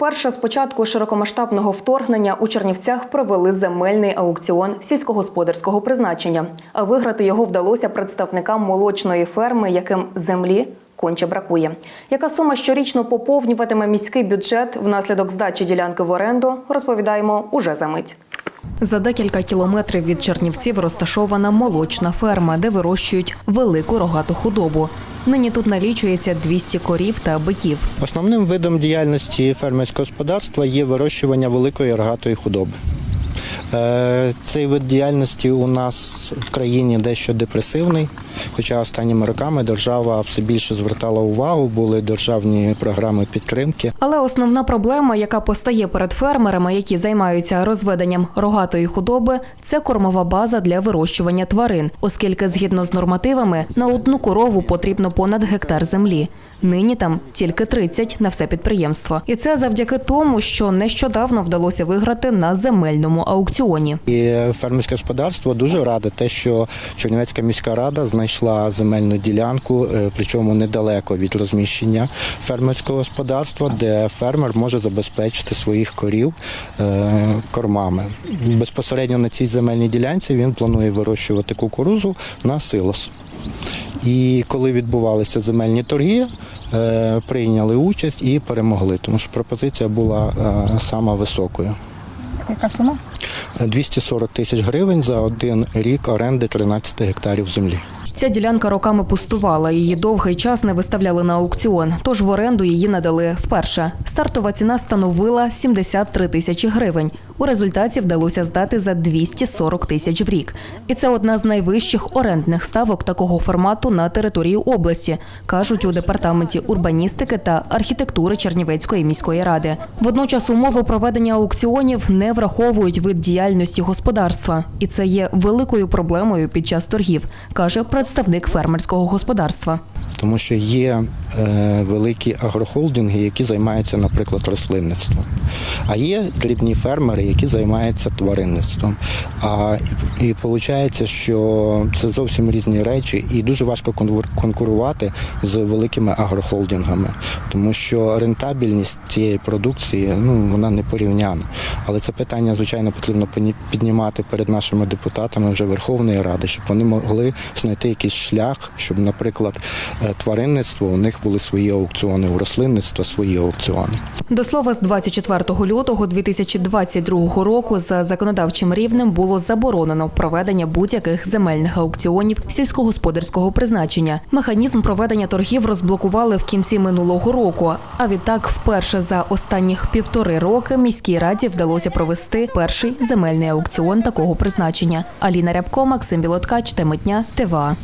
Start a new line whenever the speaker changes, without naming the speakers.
Вперше з початку широкомасштабного вторгнення у Чернівцях провели земельний аукціон сільськогосподарського призначення. А виграти його вдалося представникам молочної ферми, яким землі конче бракує. Яка сума щорічно поповнюватиме міський бюджет внаслідок здачі ділянки в оренду, розповідаємо уже за мить. За декілька кілометрів від Чернівців розташована молочна ферма, де вирощують велику рогату худобу. Нині тут налічується 200 корів та биків.
Основним видом діяльності фермерського господарства є вирощування великої рогатої худоби. Е, Цей вид діяльності у нас в країні дещо депресивний, хоча останніми роками держава все більше звертала увагу, були державні програми підтримки.
Але основна проблема, яка постає перед фермерами, які займаються розведенням рогатої худоби, це кормова база для вирощування тварин, оскільки згідно з нормативами на одну корову потрібно понад гектар землі. Нині там тільки 30 на все підприємство, і це завдяки тому, що нещодавно вдалося виграти на земельному аукціоні.
І фермерське господарство дуже раде те, що Чернівецька міська рада знайшла земельну ділянку, е, причому недалеко від розміщення фермерського господарства, де фермер може забезпечити своїх корів е, кормами. Безпосередньо на цій земельній ділянці він планує вирощувати кукурузу на силос. І коли відбувалися земельні торги, е, прийняли участь і перемогли, тому що пропозиція була сама високою.
Яка сума?
240 тисяч гривень за один рік оренди 13 гектарів землі.
Ця ділянка роками пустувала. Її довгий час не виставляли на аукціон, тож в оренду її надали вперше. Стартова ціна становила 73 тисячі гривень. У результаті вдалося здати за 240 тисяч в рік. І це одна з найвищих орендних ставок такого формату на території області, кажуть у департаменті урбаністики та архітектури Чернівецької міської ради. Водночас умови проведення аукціонів не враховують вид діяльності господарства, і це є великою проблемою під час торгів, каже представник фермерського господарства.
Тому що є е, великі агрохолдинги, які займаються, наприклад, рослинництвом. А є дрібні фермери, які займаються тваринництвом. А і, виходить, що це зовсім різні речі, і дуже важко конкурувати з великими агрохолдингами, тому що рентабельність цієї продукції ну вона не порівняна. Але це питання, звичайно, потрібно піднімати перед нашими депутатами вже Верховної Ради, щоб вони могли знайти якийсь шлях, щоб, наприклад, е, тваринництво у них були свої аукціони, у рослинництва свої аукціони.
До слова, з 24 лютого 2022 року за законодавчим рівнем було заборонено проведення будь-яких земельних аукціонів сільськогосподарського призначення. Механізм проведення торгів розблокували в кінці минулого року. А відтак, вперше за останніх півтори роки міській раді вдалося провести перший земельний аукціон такого призначення. Аліна Рябко, Максим Білоткач, Теми дня, ТВА.